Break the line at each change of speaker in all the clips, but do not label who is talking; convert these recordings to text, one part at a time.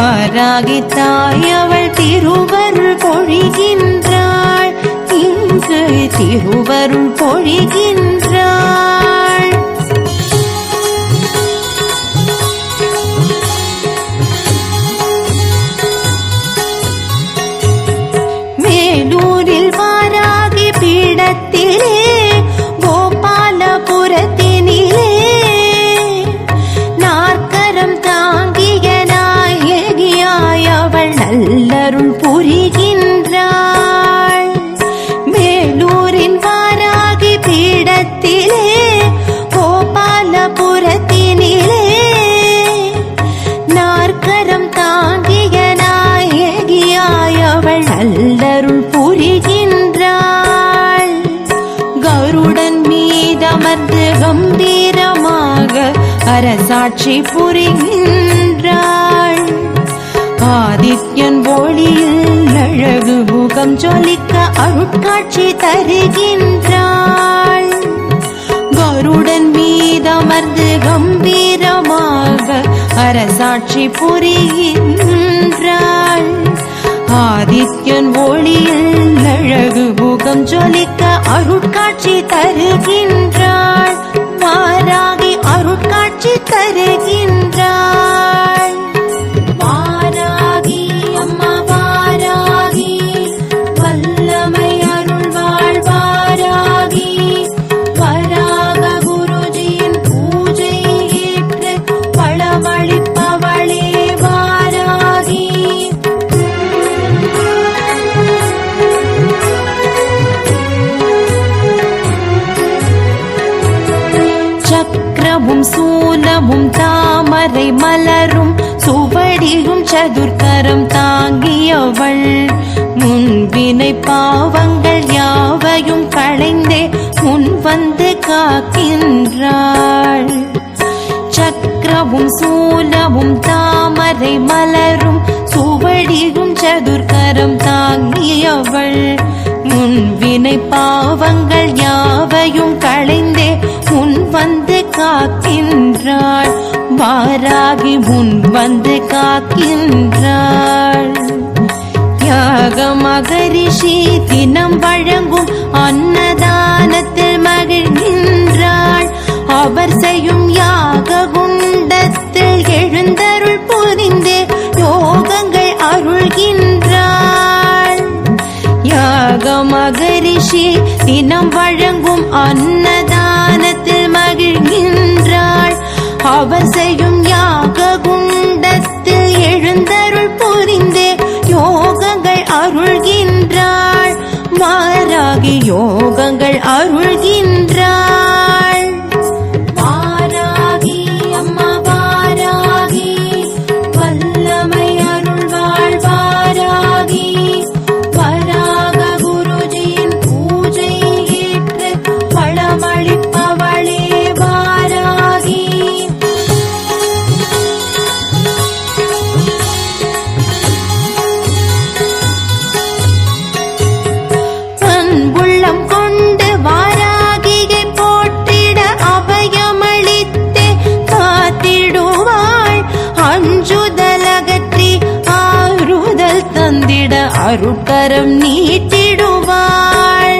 மாறாகி தாய் அவள் திருவருள் பொழிகின்றாள். இன்று திருவருள் பொழிகின்றாள். அரசாட்சி புரிகின்றாள். ஆதித்யன் ஒளியில் அழகு முகம் ஜொலிக்க அருட்காட்சி தருகின்றாள். கருடன் மீதமர்ந்து கம்பீரமாக அரசாட்சி புரிகின்றாள். ஆதித்யன் ஒளியில் அழகு முகம் ஜொலிக்க அருட்காட்சி தருகின்ற சக்கரமும் சூலமும் தாமரை மலரும் சுவடியும் சதுர்கரம் தாங்கியவள். முன்வினை பாவங்கள் யாவையும் களைந்தே முன் வந்து காக்கின்றாள். சக்கரமும் சூலமும் தாமரை மலரும் சுவடியும் சதுர்கரம் தாங்கியவள். உன் வினை பாவங்கள் யாவையும் களைந்தே உன் வந்து காக்கின்றாள். வாராகி முன் வந்து காக்கின்றாள். யாக மகரிஷி தினம் வழங்கும் அன்ன மகரிஷி தினம் வழங்கும் அன்னதானத்தில் மகிழ்கின்றாள். அவர் செய்யும் யாக குண்டத்தில் எழுந்தருள் புரிந்தே யோகங்கள் அருள்கின்றாள். மாறாகி யோகங்கள் அருள்கின்ற தந்திட அருட்கரம் நீட்டிடுவாள்.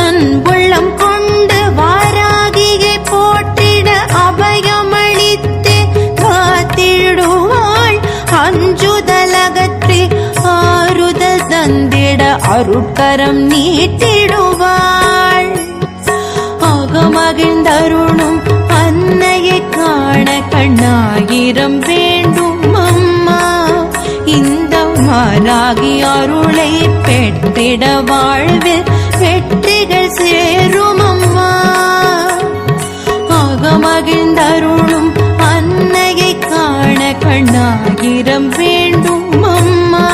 அன்புள்ளம் கொண்டு வாராகியை போற்றிட அபயமளித்தே காத்திடுவாள். அஞ்சுதலகற்றி ஆறுதல் தந்திட அருட்கரம் நீட்டிடுவாள். அகமகிழ்ந்தருணும் அன்னையை காண கண்ணாயிரம் வேண்டும் மாறாகி அருளை பெற்றிட வாழ்வில் வெற்றிகள் சேரும் அம்மா அகமகிழ்ந்தருளும் அன்னையை காண கண்ணாயிரம் வேண்டும் அம்மா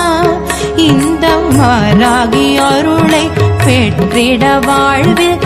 இந்த மாறாகி அருளை பெற்றிட வாழ்வில்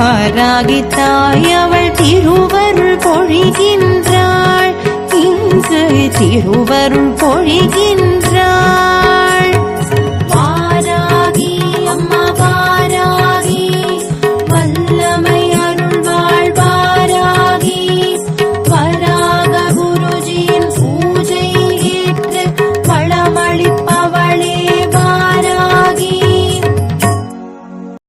வாராகி தாய் அவள் திருவருள் பொழிகின்றாள். இங்கு திருவருள் பொழிகின்றாள்.